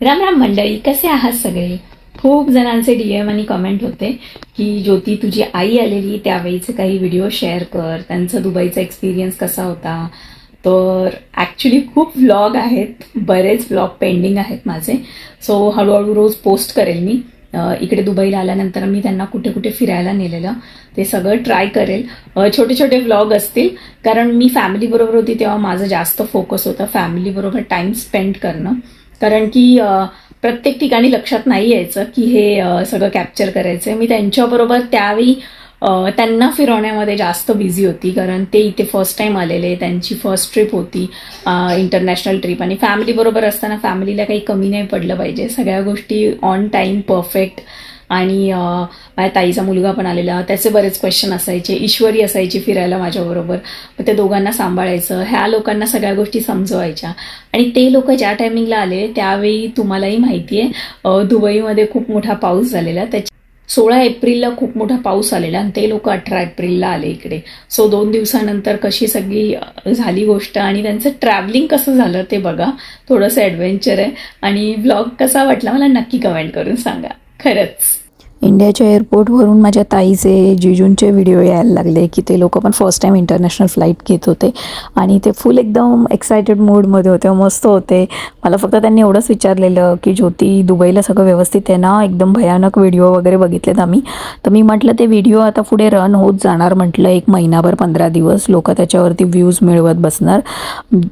राम राम मंडळी कसे आहात सगळे? खूप जणांचे डीएम आणि कमेंट होते की ज्योती तुझी आई आलेली त्यावेळीचे काही व्हिडिओ शेअर कर. त्यांचा दुबईचा एक्सपिरियन्स कसा होता? तर ॲक्च्युली खूप व्लॉग आहेत. बरेच व्लॉग पेंडिंग आहेत माझे. सो हळूहळू रोज पोस्ट करेल मी. इकडे दुबईला आल्यानंतर मी त्यांना कुठे कुठे फिरायला नेलेलं ते सगळं ट्राय करेल. छोटे छोटे व्लॉग असतील कारण मी फॅमिली बरोबर होती तेव्हा माझं जास्त फोकस होतं फॅमिली बरोबर टाइम स्पेंड करणं. कारण की प्रत्येक ठिकाणी लक्षात नाही यायचं की हे सगळं कॅप्चर करायचं मी त्यांच्याबरोबर त्यावेळी त्यांना फिरवण्यामध्ये जास्त बिझी होती. कारण ते इथे फर्स्ट टाइम आलेले त्यांची फर्स्ट ट्रिप होती इंटरनॅशनल ट्रिप आणि फॅमिलीबरोबर असताना फॅमिलीला काही कमी नाही पडलं पाहिजे. सगळ्या गोष्टी ऑन टाईम परफेक्ट आणि माझ्या ताईचा मुलगा पण आलेला. त्याचे बरेच क्वेश्चन असायचे. ईश्वरी असायची फिरायला माझ्याबरोबर मग ते दोघांना सांभाळायचं. ह्या लोकांना सगळ्या गोष्टी समजवायच्या. आणि ते लोक ज्या टायमिंगला आले त्यावेळी तुम्हालाही माहिती आहे दुबईमध्ये खूप मोठा पाऊस झालेला. त्याच्या सोळा एप्रिलला खूप मोठा पाऊस आलेला आणि ते लोक अठरा एप्रिलला आले इकडे. सो दोन दिवसानंतर कशी सगळी झाली गोष्ट आणि त्यांचं ट्रॅव्हलिंग कसं झालं ते बघा. थोडंसं ॲडव्हेंचर आहे. आणि ब्लॉग कसा वाटला मला नक्की कमेंट करून सांगा. खरंच. इंडियाच्या एअरपोर्टवरून माझ्या ताईचे जिजूंचे व्हिडिओ यायला लागले की ते लोक पण फर्स्ट टाईम इंटरनॅशनल फ्लाईट घेत होते. आणि ते फुल एकदम एक्सायटेड मूडमध्ये होते मस्त होते. मला फक्त त्यांनी एवढंच विचारलेलं की ज्योती दुबईला सगळं व्यवस्थित आहे ना? एकदम भयानक व्हिडिओ वगैरे बघितलेत आम्ही. तर मी म्हटलं ते व्हिडिओ आता पुढे रन होत जाणार म्हटलं एक महिनाभर पंधरा दिवस लोक त्याच्यावरती व्ह्यूज मिळवत बसणार.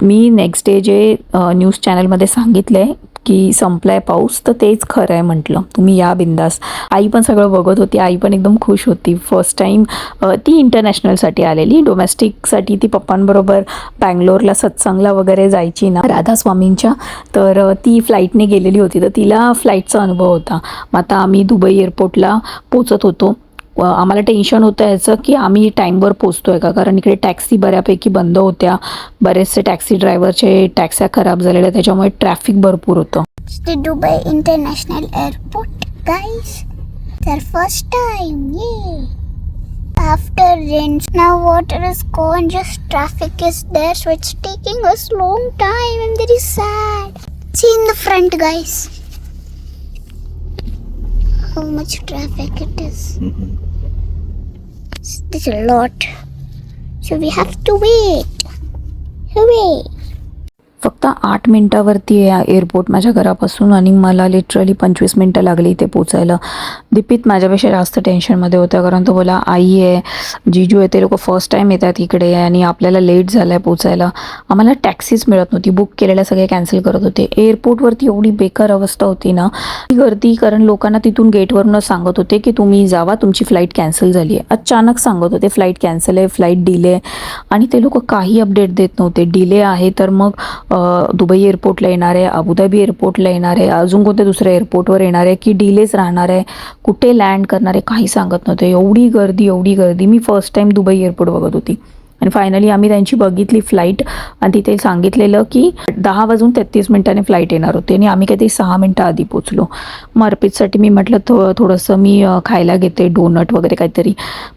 मी नेक्स्ट डे जे न्यूज चॅनलमध्ये सांगितलं आहे की संपलाय पाऊस तर तेच खरं आहे म्हटलं. तुम्ही या बिंदास. आई पण सगळं बघत होती. आई पण एकदम खुश होती. फर्स्ट टाईम ती इंटरनॅशनलसाठी आलेली. डोमेस्टिकसाठी ती पप्पांबरोबर बँगलोरला सत्संगला वगैरे जायची ना. राधास्वामींच्या. तर ती फ्लाईटने गेलेली होती. तर तिला फ्लाईटचा अनुभव होता. मग आता आम्ही दुबई एअरपोर्टला पोचत होतो. आम्हाला टेन्शन होतं याचं की आम्ही टाईमवर पोचतो आहे का? कारण इकडे टॅक्सी बऱ्यापैकी बंद होत्या. बरेचसे टॅक्सी ड्रायव्हरचे टॅक्स्या खराब झालेल्या त्याच्यामुळे ट्रॅफिक भरपूर होतं. दुबई इंटरनॅशनल एअरपोर्ट गाईस तर first time after range now water is gone just traffic is there switch taking a long time in that sad in the front guys How much traffic it is. Mm-hmm. There's a lot. So we have to wait. Hooray! फक्त आठ मिनटावरती आहे airport माझ्या घरापासून आणि मला literally पंचवीस मिनटं लागली इथे पोचायला. दीपित माझ्यापेक्षा जास्त टेन्शनमध्ये होत्या कारण तो बोला आई आहे जिजू आहे ते लोक फर्स्ट टाईम येतात इकडे आणि आपल्याला लेट झालं आहे पोचायला. आम्हाला टॅक्सीच मिळत नव्हती बुक केलेल्या सगळे कॅन्सल करत होते. एअरपोर्टवरती एवढी बेकार अवस्था होती ना ती गर्दी कारण लोकांना तिथून गेटवरूनच सांगत होते की तुम्ही जावा तुमची फ्लाईट कॅन्सल झाली आहे अचानक सांगत होते फ्लाईट कॅन्सल आहे फ्लाईट डिले आणि ते लोक काही अपडेट देत नव्हते. डिले आहे तर मग दुबई एअरपोर्टला येणार आहे अबुधाबी एअरपोर्टला येणार आहे अजून कोणत्या दुसऱ्या एअरपोर्टवर येणार आहे की डिलेच राहणार आहे कुठे लँड करणार आहे काही सांगत नव्हते. एवढी गर्दी एवढी गर्दी. मी फर्स्ट टाईम दुबई एअरपोर्ट बघत होती. आणि फायनली आम्ही त्यांची बघितली फ्लाईट आणि तिथे सांगितलेलं की दहा वाजून तेहतीस मिनिटांनी फ्लाईट येणार होती. आणि आम्ही काहीतरी सहा मिनटं आधी पोचलो मग अर्पितसाठी मी म्हटलं थो थोडंसं मी खायला घेते डोनट वगैरे काहीतरी.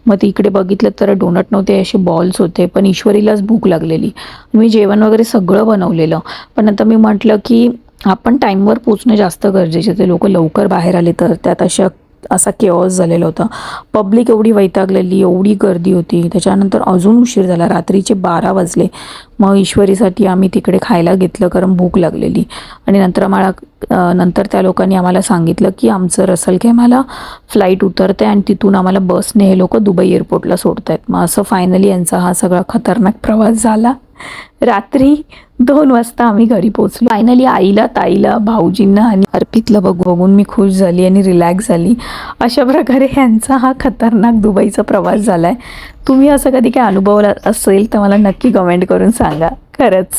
मग तिकडे इकडे बघितलं तर डोनट नव्हते असे बॉल्स होते. पण ईश्वरीलाच भूक लागलेली. मी जेवण वगैरे सगळं बनवलेलं. पण नंतर मी म्हटलं की आपण टाईमवर पोचणं जास्त गरजेचं ते लोक लवकर बाहेर आले तर त्यात अशा असा केऑस झालेला होता. पब्लिक एवढी वैतागलेली एवढी गर्दी होती. त्याच्यानंतर अजून उशीर झाला. रात्रीचे बारा वाजले. मग ईश्वरीसाठी आम्ही तिकडे खायला घेतलं कारण भूक लागलेली. आणि नंतर आम्हाला नंतर त्या लोकांनी आम्हाला सांगितलं की आमचं रसल फ्लाईट उतरते आणि तिथून आम्हाला बसने हे लोक दुबई एअरपोर्टला सोडत आहेत मग असं फायनली यांचा हा सगळा खतरनाक प्रवास झाला. रात्री दोन वाजता आम्ही घरी पोचलो फायनली आईला ताईला भाऊजींना आणि अर्पितला बघ बघून मी खुश झाली आणि रिलॅक्स झाली. अशा प्रकारे ह्यांचा हा खतरनाक दुबईचा प्रवास झालाय. तुम्ही असं कधी काय अनुभवला असेल तर मला नक्की कमेंट करून सांगा. खरंच.